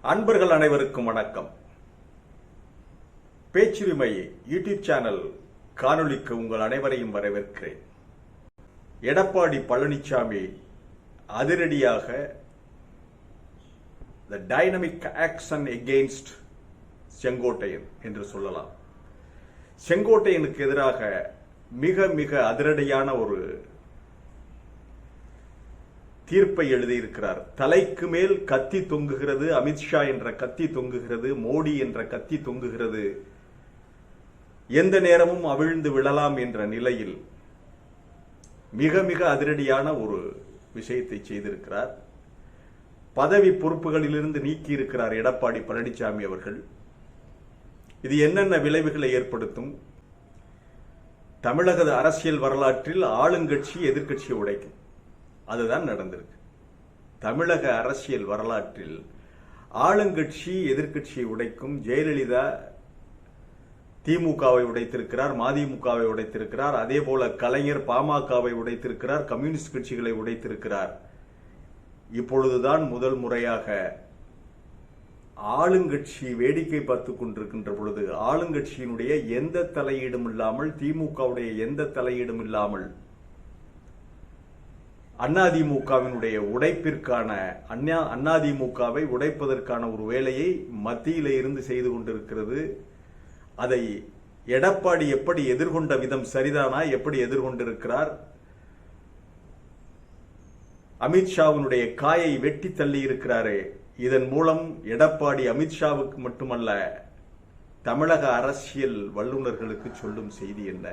அன்பர்கள் அனைவருக்கும் வணக்கம். பேச்சுரிமை யூடியூப் சேனல் காணொளிக்கு உங்கள் அனைவரையும் வரவேற்கிறேன். எடப்பாடி பழனிசாமி அதிரடியாக the dynamic action against Sengottaiyan என்று சொல்லலாம். செங்கோட்டையனுக்கு எதிராக மிக மிக அதிரடியான ஒரு தீர்ப்பை எழுதியிருக்கிறார். தலைக்கு மேல் கத்தி தொங்குகிறது அமித்ஷா என்ற கத்தி தொங்குகிறது மோடி என்ற கத்தி தொங்குகிறது. எந்த நேரமும் அவிழ்ந்து விழலாம் என்ற நிலையில் மிக மிக அதிரடியான ஒரு விஷயத்தை செய்திருக்கிறார். பதவி பொறுப்புகளிலிருந்து நீக்கி இருக்கிறார் எடப்பாடி பழனிசாமி அவர்கள். இது என்னென்ன விளைவுகளை ஏற்படுத்தும்? தமிழக அரசியல் வரலாற்றில் ஆளுங்கட்சி எதிர்கட்சியை உடைக்கும். அதுதான் நடந்திருக்கு. தமிழக அரசியல் வரலாற்றில் ஆளுங்கட்சி எதிர்க்கட்சியை உடைக்கும் ஜெயலலிதா திமுகவை உடைத்திருக்கிறார் மதிமுகவை உடைத்திருக்கிறார் அதே போல கலைஞர் பாமகவை உடைத்திருக்கிறார் கம்யூனிஸ்ட் கட்சிகளை உடைத்திருக்கிறார். இப்பொழுதுதான் முதல் முறையாக ஆளுங்கட்சி வேடிக்கை பார்த்து கொண்டிருக்கின்ற பொழுது ஆளுங்கட்சியினுடைய எந்த தலையீடும் இல்லாமல் திமுகவுடைய எந்த தலையீடும் இல்லாமல் அதிமுகவினுடைய உடைப்பிற்கான அண்ணா அதிமுகவை உடைப்பதற்கான ஒரு வேலையை மத்தியில இருந்து செய்து கொண்டிருக்கிறது. அதை எடப்பாடி எப்படி எதிர்கொண்ட விதம் சரிதானா? எப்படி எதிர்கொண்டிருக்கிறார்? அமித்ஷாவினுடைய காயை வெட்டி தள்ளி இருக்கிறாரே. இதன் மூலம் எடப்பாடி அமித்ஷாவுக்கு மட்டுமல்ல தமிழக அரசியல் வல்லுநர்களுக்கு சொல்லும் செய்தி என்ன?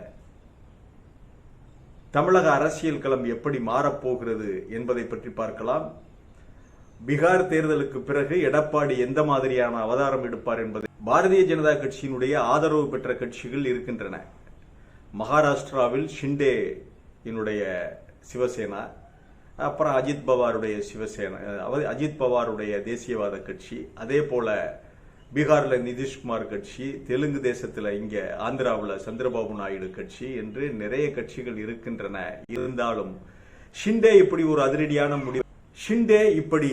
தமிழக அரசியல் களம் எப்படி மாறப்போகிறது என்பதை பற்றி பார்க்கலாம். பீகார் தேர்தலுக்கு பிறகு எடப்பாடி எந்த மாதிரியான அவதாரம் எடுப்பார் என்பதை பாரதிய ஜனதா கட்சியினுடைய ஆதரவு பெற்ற கட்சிகள் இருக்கின்றன. மகாராஷ்டிராவில் ஷிண்டே என்னுடைய சிவசேனா அப்புறம் அஜித் பவாருடைய சிவசேனா அஜித் பவாருடைய தேசியவாத கட்சி அதே போல பீகார்ல நிதிஷ்குமார் கட்சி தெலுங்கு தேசத்துல இங்க ஆந்திராவில் சந்திரபாபு நாயுடு கட்சி என்று நிறைய கட்சிகள் இருக்கின்றன. இருந்தாலும் ஷிண்டே இப்படி ஒரு அதிரடியான முடிவு. ஷிண்டே இப்படி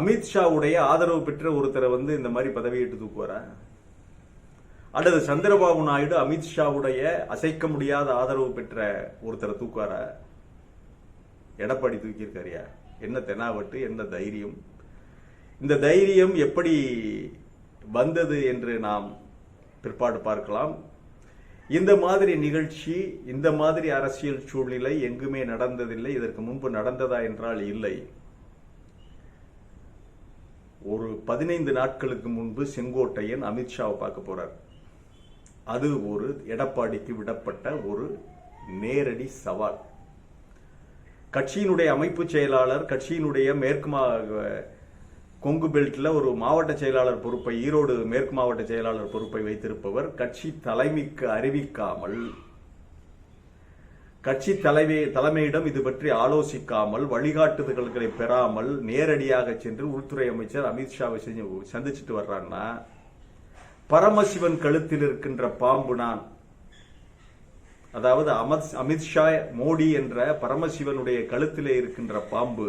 அமித்ஷாவுடைய ஆதரவு பெற்ற ஒருத்தரை வந்து இந்த மாதிரி பதவியிட்டு தூக்குவாரா? அல்லது சந்திரபாபு நாயுடு அமித்ஷாவுடைய அசைக்க முடியாத ஆதரவு பெற்ற ஒருத்தரை தூக்குவாரா? எடப்பாடி தூக்கியிருக்காரியா என்ன தெனாவட்டு என்ன தைரியம்? இந்த தைரியம் எப்படி வந்தது என்று நாம் பிற்பாடு பார்க்கலாம். இந்த மாதிரி நிகழ்ச்சி இந்த மாதிரி அரசியல் சூழ்நிலை எங்குமே நடந்ததில்லை. இதற்கு முன்பு நடந்ததா என்றால் இல்லை. ஒரு பதினைந்து நாட்களுக்கு முன்பு செங்கோட்டையன் அமித்ஷாவை பார்க்க போறார். அது ஒரு எடப்பாடிக்கு விடப்பட்ட ஒரு நேரடி சவால். கட்சியினுடைய அமைப்பு செயலாளர் கட்சியினுடைய மேற்கு கொங்கு பெல்ட்ல ஒரு மாவட்ட செயலாளர் பொறுப்பை ஈரோடு மேற்கு மாவட்ட செயலாளர் பொறுப்பை வைத்திருப்பவர் கட்சி தலைமைக்கு அறிவிக்காமல் கட்சி தலைமை தலைமையிடம் இது பற்றி ஆலோசிக்காமல் வழிகாட்டுதல்களை பெறாமல் நேரடியாக சென்று உள்துறை அமைச்சர் அமித்ஷாவை செஞ்சு சந்திச்சுட்டு வர்றான்னா பரமசிவன் கழுத்தில் இருக்கின்ற பாம்பு நான். அதாவது அமித் அமித்ஷா மோடி என்ற பரமசிவனுடைய கழுத்திலே இருக்கின்ற பாம்பு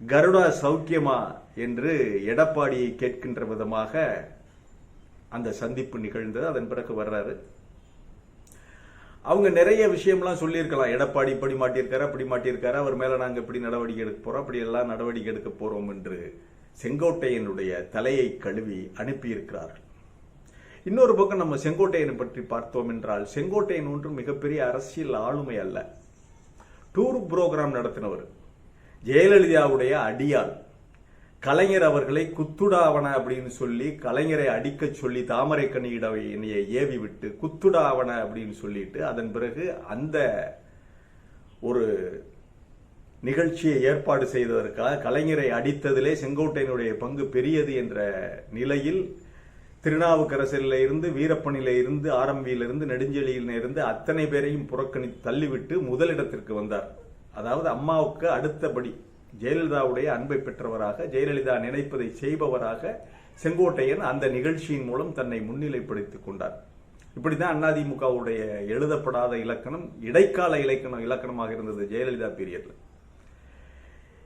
கருடா சௌக்கியமா என்று எடப்பாடியை கேட்கின்ற விதமாக அந்த சந்திப்பு நிகழ்ந்தது. அதன் பிறகு வர்றாரு. அவங்க நிறைய விஷயம்லாம் சொல்லியிருக்கலாம். எடப்பாடி இப்படி மாட்டியிருக்காரு அப்படி மாட்டியிருக்காரு. அவர் மேலே நாங்கள் இப்படி நடவடிக்கை எடுக்க போறோம். அப்படி எல்லாம் நடவடிக்கை எடுக்க போறோம் என்று செங்கோட்டையனுடைய தலையை கழுவி அனுப்பியிருக்கிறார்கள். இன்னொரு பக்கம் நம்ம செங்கோட்டையனை பற்றி பார்த்தோம் என்றால் செங்கோட்டையன் ஒன்றும் மிகப்பெரிய அரசியல் ஆளுமை அல்ல. டூர் புரோகிராம் நடத்தினவர். ஜெயலலிதாவுடைய அடியாள். கலைஞர் அவர்களை குத்துடாவன அப்படின்னு சொல்லி கலைஞரை அடிக்க சொல்லி தாமரை கண்ணியிடைய ஏவி விட்டு குத்துடாவன அப்படின்னு சொல்லிட்டு அதன் பிறகு அந்த ஒரு நிகழ்ச்சியை ஏற்பாடு செய்ததற்காக கலைஞரை அடித்ததிலே செங்கோட்டையனுடைய பங்கு பெரியது என்ற நிலையில் திருநாவுக்கரசில இருந்து வீரப்பனில இருந்து ஆரம்பியிலிருந்து நெடுஞ்செழியில் இருந்து அத்தனை பேரையும் புறக்கணி தள்ளிவிட்டு முதலிடத்திற்கு வந்தார். அதாவது அம்மாவுக்கு அடுத்தபடி ஜெயலலிதாவுடைய அன்பை பெற்றவராக ஜெயலலிதா நினைப்பதை செய்பவராக செங்கோட்டையன் அந்த நிகழ்ச்சியின் மூலம் தன்னை முன்னிலைப்படுத்திக் கொண்டார். இப்படிதான் அதிமுகவுடைய எழுதப்படாத இலக்கணம் இடைக்கால இலக்கணம் இலக்கணமாக இருந்தது ஜெயலலிதா பீரியட்ல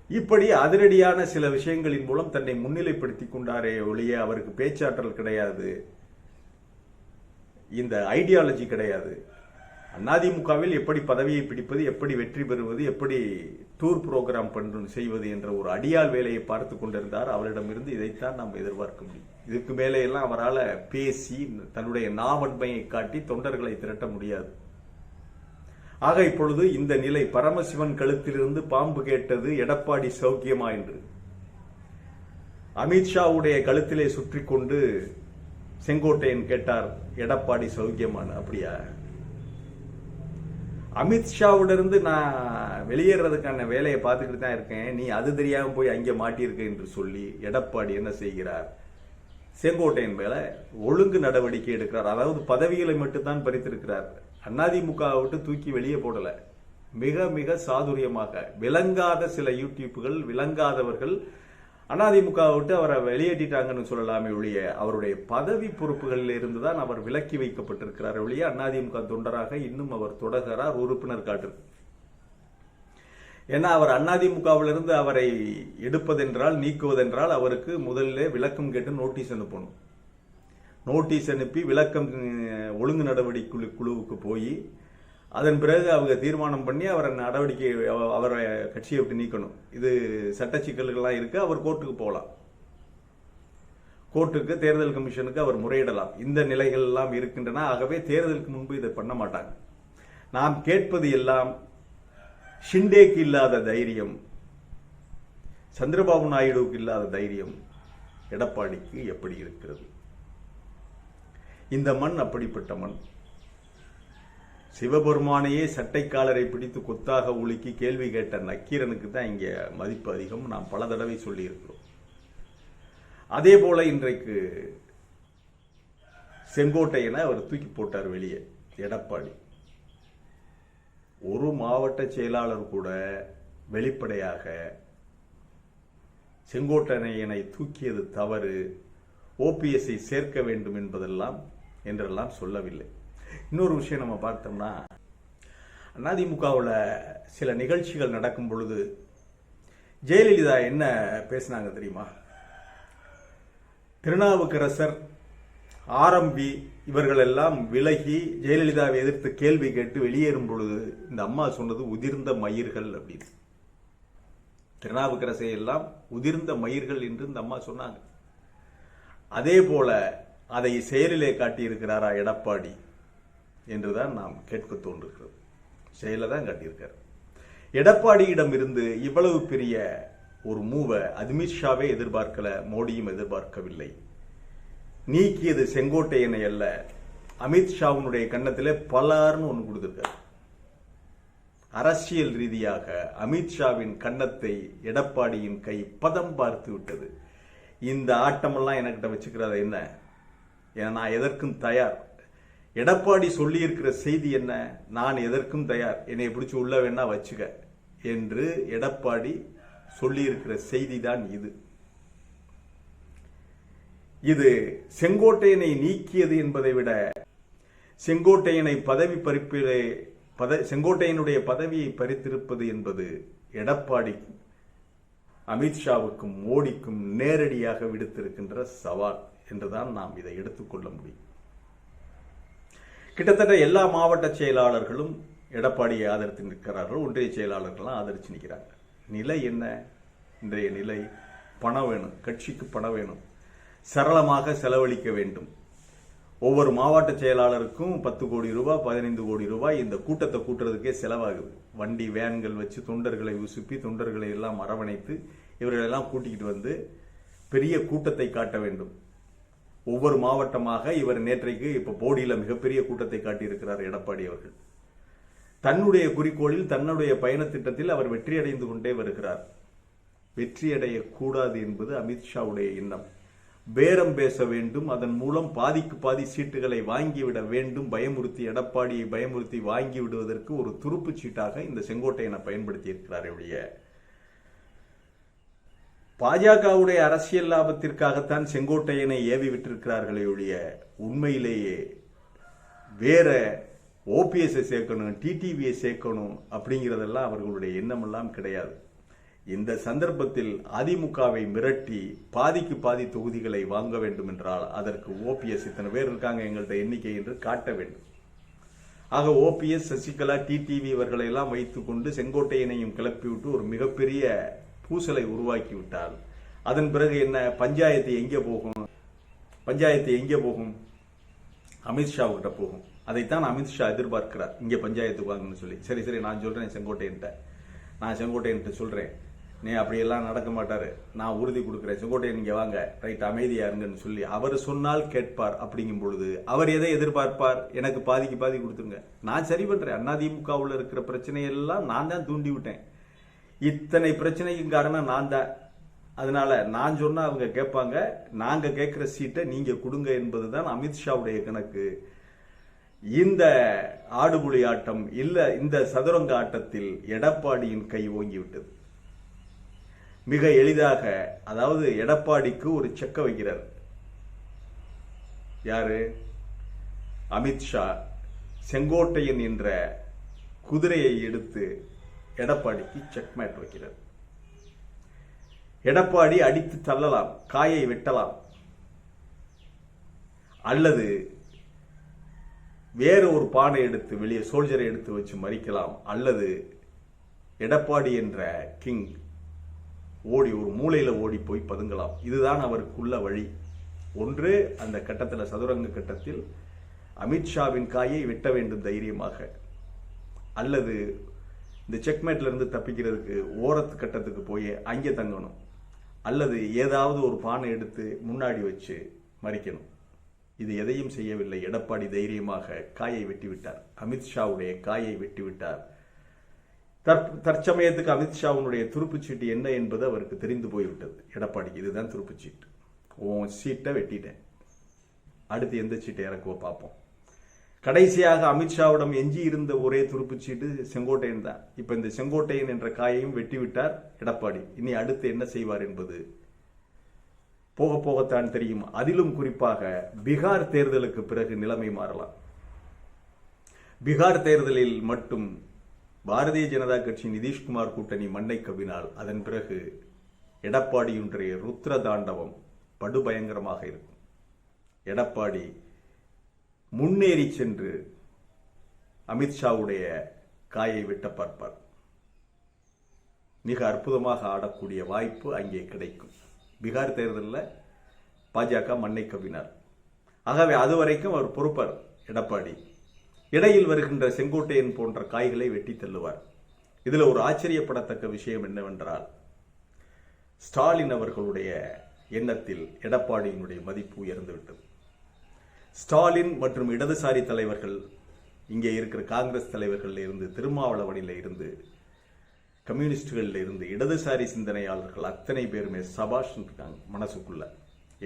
இப்படி அதிரடியான சில விஷயங்களின் மூலம் தன்னை முன்னிலைப்படுத்திக் கொண்டாரே ஒழிய அவருக்கு பேச்சாற்றல் கிடையாது. இந்த ஐடியாலஜி கிடையாது. அதிமுகவில் எப்படி பதவியை பிடிப்பது எப்படி வெற்றி பெறுவது எப்படி டூர் புரோகிராம் பண்ணு செய்வது என்ற ஒரு அடியால் வேலையை பார்த்து கொண்டிருந்தார். அவரிடமிருந்து இதைத்தான் நாம் எதிர்பார்க்க முடியும். இதுக்கு மேலே எல்லாம் அவரால் பேசி தன்னுடைய நாவன்மையை காட்டி தொண்டர்களை திரட்ட முடியாது. ஆக இப்பொழுது இந்த நிலை பரமசிவன் கழுத்திலிருந்து பாம்பு கேட்டது எடப்பாடி சௌக்கியமா என்று. அமித்ஷாவுடைய கழுத்திலே சுற்றி கொண்டு செங்கோட்டையன் கேட்டார் எடப்பாடி சௌக்கியமான அப்படியா? அமித்ஷாவிலிருந்து நான் வெளியேறதுக்கான வேலையை பார்த்துக்கிட்டு தான் இருக்கேன். நீ அது தெரியாமல் போய் அங்கே மாட்டியிருக்க என்று சொல்லி எடப்பாடி என்ன செய்கிறார்? செங்கோட்டையின் மேல ஒழுங்கு நடவடிக்கை எடுக்கிறார். அதாவது பதவிகளை மட்டும்தான் பறித்திருக்கிறார். அண்ணாதிமுகவை விட்டு தூக்கி வெளியே போடலை. மிக மிக சாதுரியமாக. விளங்காத சில யூடியூப்புகள் விளங்காதவர்கள் அதிமுக விட்டு அவரை வெளியேற்றிட்டாங்கன்னு சொல்லலாமே ஒழிய அவருடைய பதவி பொறுப்புகளில் இருந்து தான் அவர் விலக்கி வைக்கப்பட்டிருக்கிறார் ஒழிய அதிமுக தொண்டராக இன்னும் அவர் தொடர்கிறார் உறுப்பினர் காட்டு. ஏன்னா அவர் அதிமுகவிலிருந்து அவரை எடுப்பதென்றால் நீக்குவதென்றால் அவருக்கு முதல்ல விளக்கம் கேட்டு நோட்டீஸ் அனுப்பணும். நோட்டீஸ் அனுப்பி விளக்கம் ஒழுங்கு நடவடிக்கை குழுவுக்கு போய் அதன் பிறகு அவங்க தீர்மானம் பண்ணி அவரை நடவடிக்கை அவ- அவரை கட்சியை விட்டு நீக்கணும். இது சட்ட சிக்கல்கள்லாம் இருக்கு அவர் கோர்ட்டுக்கு போகலாம். கோர்ட்டுக்கு தேர்தல் கமிஷனுக்கு அவர் முறையிடலாம். இந்த நிலைகள் எல்லாம் இருக்கின்றன. ஆகவே தேர்தலுக்கு முன்பு இதை பண்ண மாட்டாங்க. நாம் கேட்பது எல்லாம் ஷிண்டேக்கு இல்லாத தைரியம் சந்திரபாபு நாயுடுவுக்கு இல்லாத தைரியம் எடப்பாடிக்கு எப்படி இருக்கிறது? இந்த மண் அப்படிப்பட்ட மண். சிவபெருமானையே சட்டைக்காலரை பிடித்து கொத்தாக உலுக்கி கேள்வி கேட்ட நக்கீரனுக்கு தான் இங்கே மதிப்பு அதிகம். நாம் பல தடவை சொல்லியிருக்கிறோம். அதே போல இன்றைக்கு செங்கோட்டையனை அவர் தூக்கி போட்டார் வெளியே எடப்பாடி. ஒரு மாவட்ட செயலாளர் கூட வெளிப்படையாக செங்கோட்டையனை தூக்கியது தவறு ஓபிஎஸ்ஐ சேர்க்க வேண்டும் என்பதெல்லாம் என்றெல்லாம் சொல்லவில்லை. இன்னொரு விஷயம் நம்ம பார்த்தோம்னா அதிமுகவில் சில நிகழ்ச்சிகள் நடக்கும் பொழுது ஜெயலலிதா என்ன பேசினாங்க தெரியுமா? திருநாவுக்கரசர் ஆரம்பி இவர்கள் எல்லாம் விலகி ஜெயலலிதாவை எதிர்த்து கேள்வி கேட்டு வெளியேறும் பொழுது இந்த அம்மா சொன்னது உதிர்ந்த மயிர்கள் அப்படின்னு. திருநாவுக்கரசை எல்லாம் உதிர்ந்த மயிர்கள் என்று இந்த அம்மா சொன்னாங்க. அதே போல அதை செயலிலே காட்டியிருக்கிறாரா எடப்பாடி? என்றுதான் நாம் கேட்க தோன்றுகிறது செயலை தான் காட்டியிருக்கார். எடப்பாடியிடம் இருந்து இவ்வளவு பெரிய ஒரு மூவை அமித்ஷாவே எதிர்பார்க்கல மோடியும் எதிர்பார்க்கவில்லை. நீக்கியது செங்கோட்டையனை அல்ல அமித்ஷாவுனுடைய கன்னத்திலே பலார்னு ஒன்று கொடுத்துருக்காரு. அரசியல் ரீதியாக அமித்ஷாவின் கன்னத்தை எடப்பாடியின் கை பதம் பார்த்து விட்டது. இந்த ஆட்டமெல்லாம் எனக்கிட்ட வச்சுக்கிறத என்ன? ஏன்னா நான் எதற்கும் தயார். எடப்பாடி சொல்லியிருக்கிற செய்தி என்ன? நான் எதற்கும் தயார். என்னை பிடிச்சி உள்ள வேணா வச்சுக்க என்று எடப்பாடி சொல்லியிருக்கிற செய்தி தான் இது. இது செங்கோட்டையனை நீக்கியது என்பதை விட செங்கோட்டையனை பதவி பறிப்பிலே பத செங்கோட்டையனுடைய பதவியை பறித்திருப்பது என்பது எடப்பாடி அமித்ஷாவுக்கும் மோடிக்கும் நேரடியாக விடுத்திருக்கின்ற சவால் என்றுதான் நாம் இதை எடுத்துக்கொள்ள முடியும். கிட்டத்தட்ட எல்லா மாவட்ட செயலாளர்களும் எடப்பாடியை ஆதரித்து நிற்கிறார்கள். ஒன்றிய செயலாளர்கள்லாம் ஆதரித்து நிற்கிறாங்க. நிலை என்ன? இன்றைய நிலை பணம் வேணும் கட்சிக்கு பணம் வேணும். சரளமாக செலவழிக்க வேண்டும். ஒவ்வொரு மாவட்ட செயலாளருக்கும் பத்து கோடி ரூபாய் பதினைந்து கோடி ரூபாய் இந்த கூட்டத்தை கூட்டுறதுக்கே செலவாகுது. வண்டி வேன்கள் வச்சு தொண்டர்களை உசுப்பி தொண்டர்களை எல்லாம் அரவணைத்து இவர்களெல்லாம் கூட்டிக்கிட்டு வந்து பெரிய கூட்டத்தை காட்ட வேண்டும். ஒவ்வொரு மாவட்டமாக இவர் நேற்றைக்கு இப்போ போடியில் மிகப்பெரிய கூட்டத்தை காட்டியிருக்கிறார் எடப்பாடி அவர்கள். தன்னுடைய குறிக்கோளில் தன்னுடைய பயண திட்டத்தில் அவர் வெற்றியடைந்து கொண்டே வருகிறார். வெற்றியடைய கூடாது என்பது அமித்ஷாவுடைய எண்ணம். பேரம் பேச வேண்டும் அதன் மூலம் பாதிக்கு பாதி சீட்டுகளை வாங்கிவிட வேண்டும் பயமுறுத்தி எடப்பாடியை பயமுறுத்தி வாங்கி விடுவதற்கு ஒரு துருப்பு சீட்டாக இந்த செங்கோட்டையனை பயன்படுத்தி இருக்கிறார் ஒழிய பாஜகவுடைய அரசியல் லாபத்திற்காகத்தான் செங்கோட்டையனை ஏவி விட்டிருக்கிறார்களே ஒழிய உண்மையிலேயே வேற ஓபிஎஸ்ஐ சேர்க்கணும் டிடிவியை சேர்க்கணும் அப்படிங்கிறதெல்லாம் அவர்களுடைய எண்ணமெல்லாம் கிடையாது. இந்த சந்தர்ப்பத்தில் அதிமுகவை மிரட்டி பாதிக்கு பாதி தொகுதிகளை வாங்க வேண்டும் என்றால் அதற்கு ஓபிஎஸ் இத்தனை பேர் இருக்காங்க எங்கள்கிட்ட எண்ணிக்கை என்று காட்ட வேண்டும். ஆக ஓபிஎஸ் சசிகலா டிடிவி இவர்களை எல்லாம் வைத்துக்கொண்டு செங்கோட்டையனையும் கிளப்பிவிட்டு ஒரு மிகப்பெரிய பூசலை உருவாக்கி விட்டால் அதன் பிறகு என்ன? பஞ்சாயத்து எங்கே போகும்? பஞ்சாயத்து எங்கே போகும்? அமித்ஷா கிட்ட போகும். அதைத்தான் அமித்ஷா எதிர்பார்க்கிறார். இங்கே பஞ்சாயத்துக்கு வாங்கன்னு சொல்லி. சரி சரி நான் சொல்கிறேன் செங்கோட்டையன்ட்ட. நான் செங்கோட்டையன்ட்ட சொல்கிறேன் நீ அப்படியெல்லாம் நடக்க மாட்டார். நான் உறுதி கொடுக்குறேன். செங்கோட்டையன் இங்கே வாங்க. ரைட் அமைதியாக இருங்கன்னு சொல்லி அவர் சொன்னால் கேட்பார் அப்படிங்கும் பொழுது அவர் எதை எதிர்பார்ப்பார்? எனக்கு பாதிக்கு பாதி கொடுத்துருங்க. நான் சரி பண்ணுறேன் அதிமுகவில் இருக்கிற பிரச்சனையெல்லாம் நான் தான் தூண்டி விட்டேன் இத்தனை பிரச்சனைக்கும் காரணம் நான் தான். அதனால நான் சொன்னா அவங்க கேட்பாங்க நாங்க கேட்கிற சீட்டை நீங்க கொடுங்க என்பது தான் அமித்ஷாவுடைய கணக்கு. இந்த ஆடுபுலி ஆட்டம் இல்ல இந்த சதுரங்க ஆட்டத்தில் எடப்பாடியின் கை ஓங்கிவிட்டது. மிக எளிதாக அதாவது எடப்பாடிக்கு ஒரு செக்க வைக்கிறார். யாரு? அமித்ஷா செங்கோட்டையன் என்ற குதிரையை எடுத்து எடப்பாடிக்கு செக்மேட் வைக்கிறார். எடப்பாடி அடித்து தள்ளலாம் காயை வெட்டலாம். அல்லது வேறு ஒரு பானை எடுத்து வெளியே சோல்ஜரை எடுத்து வச்சு மறிக்கலாம். அல்லது எடப்பாடி என்ற கிங் ஓடி ஒரு மூலையில் ஓடி போய் பதுங்கலாம். இதுதான் அவருக்குள்ள வழி. ஒன்று அந்த கட்டத்தில் சதுரங்க கட்டத்தில் அமித்ஷாவின் காயை வெட்ட வேண்டும் தைரியமாக. அல்லது இந்த செக்மேட்ல இருந்து தப்பிக்கிறதுக்கு ஓரத்து கட்டத்துக்கு போய் அங்கே தங்கணும். அல்லது ஏதாவது ஒரு பானை எடுத்து முன்னாடி வச்சு மறிக்கணும். இது எதையும் செய்யவில்லை. எடப்பாடி தைரியமாக காயை வெட்டிவிட்டார். அமித்ஷாவுடைய காயை வெட்டிவிட்டார். தற்சமயத்துக்கு அமித்ஷாவுடைய துருப்புச்சீட்டு என்ன என்பது அவருக்கு தெரிந்து போய்விட்டது. எடப்பாடிக்கு இதுதான் துருப்புச்சீட்டு உன் சீட்டை வெட்டிட்டேன். அடுத்து எந்த சீட்டை இறக்குவோ பார்ப்போம். கடைசியாக அமித்ஷாவிடம் எஞ்சி இருந்த ஒரே துருப்புச்சீட்டு செங்கோட்டையன் தான். இப்ப இந்த செங்கோட்டையன் என்ற காயையும் வெட்டிவிட்டார் எடப்பாடி. இனி அடுத்து என்ன செய்வார் என்பது போக போகத்தான் தெரியும். அதிலும் குறிப்பாக பீகார் தேர்தலுக்கு பிறகு நிலைமை மாறலாம். பீகார் தேர்தலில் மட்டும் பாரதிய ஜனதா கட்சி நிதிஷ்குமார் கூட்டணி மண்ணை கவினால் அதன் பிறகு எடப்பாடியுடைய ருத்ர தாண்டவம் படுபயங்கரமாக இருக்கும். எடப்பாடி முன்னேறி சென்று அமித்ஷாவுடைய காயை விட்ட பார்ப்பார். மிக அற்புதமாக ஆடக்கூடிய வாய்ப்பு அங்கே கிடைக்கும். பீகார் தேர்தலில் பாஜக மண்ணை கவினார் ஆகவே அதுவரைக்கும் அவர் பொறுப்பார் எடப்பாடி. இடையில் வருகின்ற செங்கோட்டையன் போன்ற காய்களை வெட்டி தள்ளுவார். இதில் ஒரு ஆச்சரியப்படத்தக்க விஷயம் என்னவென்றால் ஸ்டாலின் அவர்களுடைய எண்ணத்தில் எடப்பாடியினுடைய மதிப்பு உயர்ந்துவிட்டது ஸ்டாலின் மற்றும் இடதுசாரி தலைவர்கள் இங்கே இருக்கிற காங்கிரஸ் தலைவர்கள் இருந்து திருமாவளவனில் இருந்து கம்யூனிஸ்டுகளில் இருந்து இடதுசாரி சிந்தனையாளர்கள் அத்தனை பேருமே சபாஷ் இருக்காங்க மனசுக்குள்ள.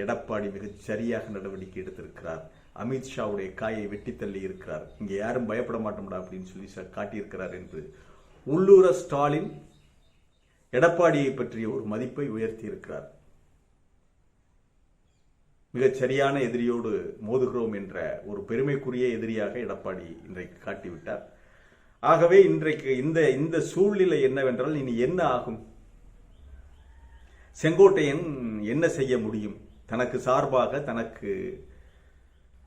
எடப்பாடி மிகச் சரியாக நடவடிக்கை எடுத்திருக்கிறார். அமித்ஷாவுடைய காயை வெட்டி தள்ளி இருக்கிறார். இங்கே யாரும் பயப்பட மாட்டோம்டா அப்படின்னு சொல்லி காட்டியிருக்கிறார் என்று உள்ளூர ஸ்டாலின் எடப்பாடியை பற்றிய ஒரு மதிப்பை உயர்த்தி இருக்கிறார். மிகச் சரியான எதிரியோடு மோதுகிறோம் என்ற ஒரு பெருமைக்குரிய எதிரியாக எடப்பாடி இன்றைக்கு காட்டிவிட்டார். ஆகவே இன்றைக்கு இந்த இந்த சூழ்நிலை என்னவென்றால் இனி என்ன ஆகும்? செங்கோட்டையன் என்ன செய்ய முடியும்? தனக்கு சார்பாக தனக்கு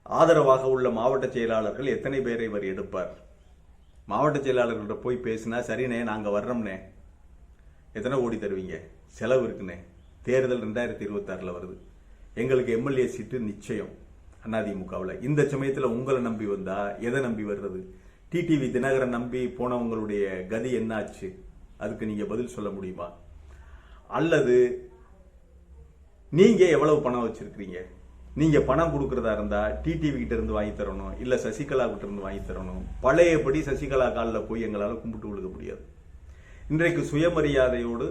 ஆதரவாக உள்ள மாவட்ட செயலாளர்கள் எத்தனை பேரை இவர் எடுப்பார்? மாவட்ட செயலாளர்கள்ட்ட போய் பேசினா சரிண்ணே நாங்கள் வர்றோம்னே எத்தனை ஓடி தருவீங்க? செலவு இருக்குண்ணே. தேர்தல் ரெண்டாயிரத்தி இருபத்தாறில் வருது. எங்களுக்கு எம்எல்ஏ சீட்டு நிச்சயம் அதிமுகவில் இந்த சமயத்தில் உங்களை நம்பி வந்தா எதை நம்பி வர்றது? டிடிவி தினகரன் நம்பி போனவங்களுடைய கதி என்னாச்சு? அதுக்கு நீங்கள் பதில் சொல்ல முடியுமா? அல்லது நீங்கள் எவ்வளவு பணம் வச்சுருக்கிறீங்க? நீங்கள் பணம் கொடுக்குறதா இருந்தால் டிடிவி கிட்ட இருந்து வாங்கி தரணும் இல்லை சசிகலா கிட்ட இருந்து வாங்கி தரணும். பழையபடி சசிகலா காலில் போய் எங்களால் கும்பிட்டு விழுக முடியாது. இன்றைக்கு சுயமரியாதையோடு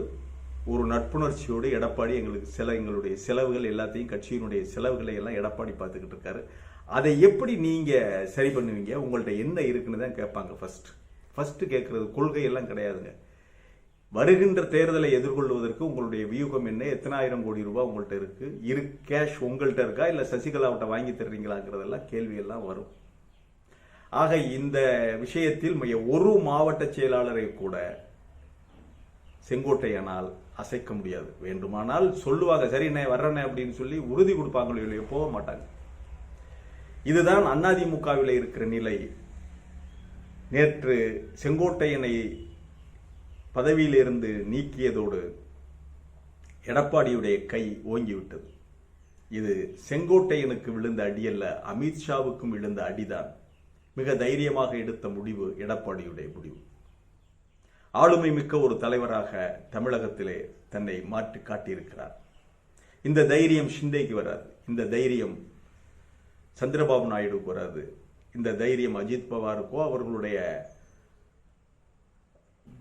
ஒரு நட்புணர்ச்சியோடு எடப்பாடி எங்களுக்கு சில எங்களுடைய செலவுகள் எல்லாத்தையும் கட்சியினுடைய செலவுகளை எல்லாம் எடப்பாடி பார்த்துக்கிட்டு இருக்காரு. அதை எப்படி நீங்க சரி பண்ணுவீங்க? உங்கள்ட்ட என்ன இருக்குன்னு தான் கேட்பாங்க ஃபர்ஸ்ட் ஃபர்ஸ்ட் கேட்கறது கொள்கை எல்லாம் கிடையாதுங்க. வருகின்ற தேர்தலை எதிர்கொள்வதற்கு உங்களுடைய வியூகம் என்ன? எத்தனாயிரம் கோடி ரூபாய் உங்கள்ட்ட இருக்கு? இரு கேஷ் உங்கள்கிட்ட இருக்கா? இல்ல சசிகலாவிட்ட வாங்கி தர்றீங்களாங்கிறதெல்லாம் கேள்வியெல்லாம் வரும். ஆக இந்த விஷயத்தில் மைய- ஒரு மாவட்ட செயலாளரை கூட செங்கோட்டையனால் அசைக்க முடியாது. வேண்டுமானால் சொல்லுவாங்க சரிண்ணே வர்றேண்ணே அப்படின்னு சொல்லி உறுதி கொடுப்பாங்களோ இல்லையோ போக மாட்டாங்க. இதுதான் அதிமுகவில் இருக்கிற நிலை. நேற்று செங்கோட்டையனை பதவியிலிருந்து நீக்கியதோடு எடப்பாடியுடைய கை ஓங்கிவிட்டது. இது செங்கோட்டையனுக்கு விழுந்த அடியல்ல அமித்ஷாவுக்கும் விழுந்த அடிதான். மிக தைரியமாக எடுத்த முடிவு எடப்பாடியுடைய முடிவு. ஆளுமை மிக்க ஒரு தலைவராக தமிழகத்திலே தன்னை மாற்றி காட்டியிருக்கிறார். இந்த தைரியம் ஷிண்டேக்கு வராது. இந்த தைரியம் சந்திரபாபு நாயுடுக்கு வராது. இந்த தைரியம் அஜித் பவாருக்கோ அவர்களுடைய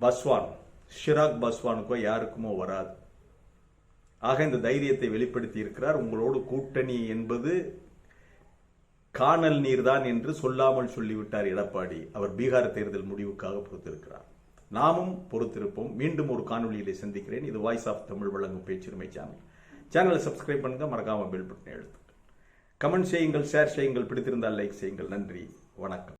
பஸ்வான் ஷிராக் பஸ்வானுக்கோ யாருக்குமோ வராது. ஆக இந்த தைரியத்தை வெளிப்படுத்தி இருக்கிறார் உங்களோடு கூட்டணி என்பது காணல் நீர்தான் என்று சொல்லாமல் சொல்லிவிட்டார் எடப்பாடி. அவர் பீகார் தேர்தல் முடிவுக்காக பொறுத்திருக்கிறார். நாமும் பொறுத்திருப்போம். மீண்டும் ஒரு காணொலியிலே சந்திக்கிறேன். இது வாய்ஸ் ஆஃப் தமிழ் வழங்கும் பேச்சுரிமை சேனல் சேனலை சப்ஸ்கிரைப் பண்ணுங்க மறக்காம பெல் பட்டனை எழுத்துங்கள் கமெண்ட் செய்யுங்கள் ஷேர் செய்யுங்கள் பிடித்திருந்தால் லைக் செய்யுங்கள். நன்றி. வணக்கம்.